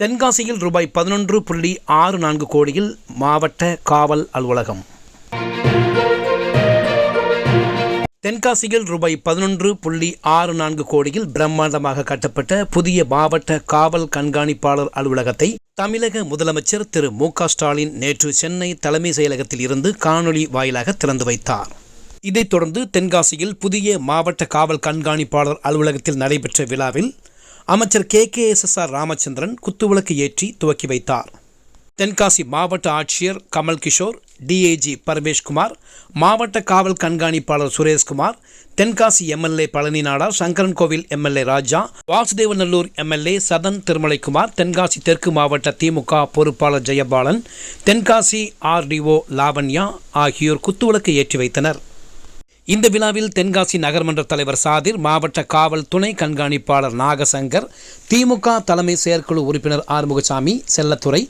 தென்காசியில் ரூபாய் பதினொன்று புள்ளி ஆறு நான்கு கோடியில் மாவட்ட காவல் அலுவலகம். தென்காசியில் ரூபாய் பதினொன்று புள்ளி ஆறு நான்கு கோடியில் பிரம்மாண்டமாக கட்டப்பட்ட புதிய மாவட்ட காவல் கண்காணிப்பாளர் அலுவலகத்தை தமிழக முதலமைச்சர் திரு மு க ஸ்டாலின் நேற்று சென்னை தலைமை செயலகத்தில் இருந்து காணொலி வாயிலாக திறந்து வைத்தார். இதைத் தொடர்ந்து தென்காசியில் புதிய மாவட்ட காவல் கண்காணிப்பாளர் அலுவலகத்தில் நடைபெற்ற விழாவில் அமைச்சர் K. K. S. S. R. Ramachandran குத்துவிளக்கு ஏற்றி துவக்கி வைத்தார். தென்காசி மாவட்ட ஆட்சியர் கமல் கிஷோர் டிஐஜி பரமேஷ்குமார் மாவட்ட காவல் கண்காணிப்பாளர் Sureshkumar Tenkasi MLA Palani Nadar Sankaran Kovil MLA Raja Vasudevanallur MLA Sadhan Thirumalaikumar Tenkasi தெற்கு மாவட்ட திமுக பொறுப்பாளர் ஜெயபாலன் தென்காசி ஆர்டிஓ லாவண்யா ஆகியோர் குத்துவிளக்கு ஏற்றி வைத்தனர். இந்த விழாவில் தென்காசி நகர்மன்ற தலைவர் சாதிர் மாவட்ட காவல் துணை கண்காணிப்பாளர் நாகசங்கர் திமுக தலைமை செயற்குழு உறுப்பினர் ஆறுமுகசாமி செல்லத்துறை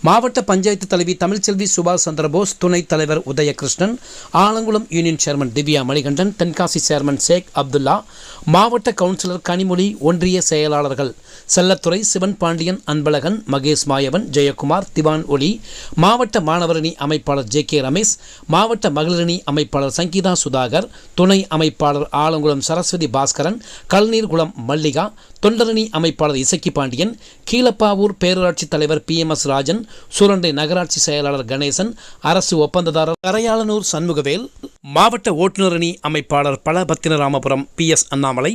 மாவட்ட பஞ்சாயத்து தலைவி தமிழ்ச்செல்வி சுபாஷ் சந்திரபோஸ் துணைத் தலைவர் Udayakrishnan Alangulam union chairman Divya Manikandan Tenkasi chairman Sheikh Abdullah மாவட்ட கவுன்சிலர் கனிமொழி ஒன்றிய செயலாளர்கள் செல்லத்துறை சிவன் பாண்டியன் அன்பழகன் மகேஷ் மாயவன் ஜெயக்குமார் திவான் ஒளி மாவட்ட மாணவரணி அமைப்பாளர் ஜே கே ரமேஷ் மாவட்ட மகளிரணி அமைப்பாளர் சங்கீதா சுதாகர் துணை அமைப்பாளர் ஆலங்குளம் சரஸ்வதி பாஸ்கரன் கல்நீர்குளம் மல்லிகா தொண்டரணி அமைப்பாளர் இசக்கி பாண்டியன் கீழப்பாவூர் பேரூராட்சி தலைவர் P M S Rajan Surandai நகராட்சி செயலாளர் கணேசன் அரசு ஒப்பந்ததாரர் கரையாளனூர் சண்முகவேல் மாவட்ட ஓட்டுநர் அணி அமைப்பாளர் பலபத்தினராமபுரம் பி எஸ் அண்ணாமலை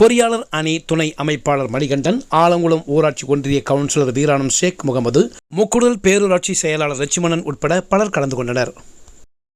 பொறியாளர் அணி துணை அமைப்பாளர் மணிகண்டன் ஆலங்குளம் ஊராட்சி ஒன்றிய கவுன்சிலர் வீராணம் ஷேக் முகமது முக்குடல் பேரூராட்சி செயலாளர் லட்சுமணன் உட்பட பலர் கலந்து கொண்டனர்.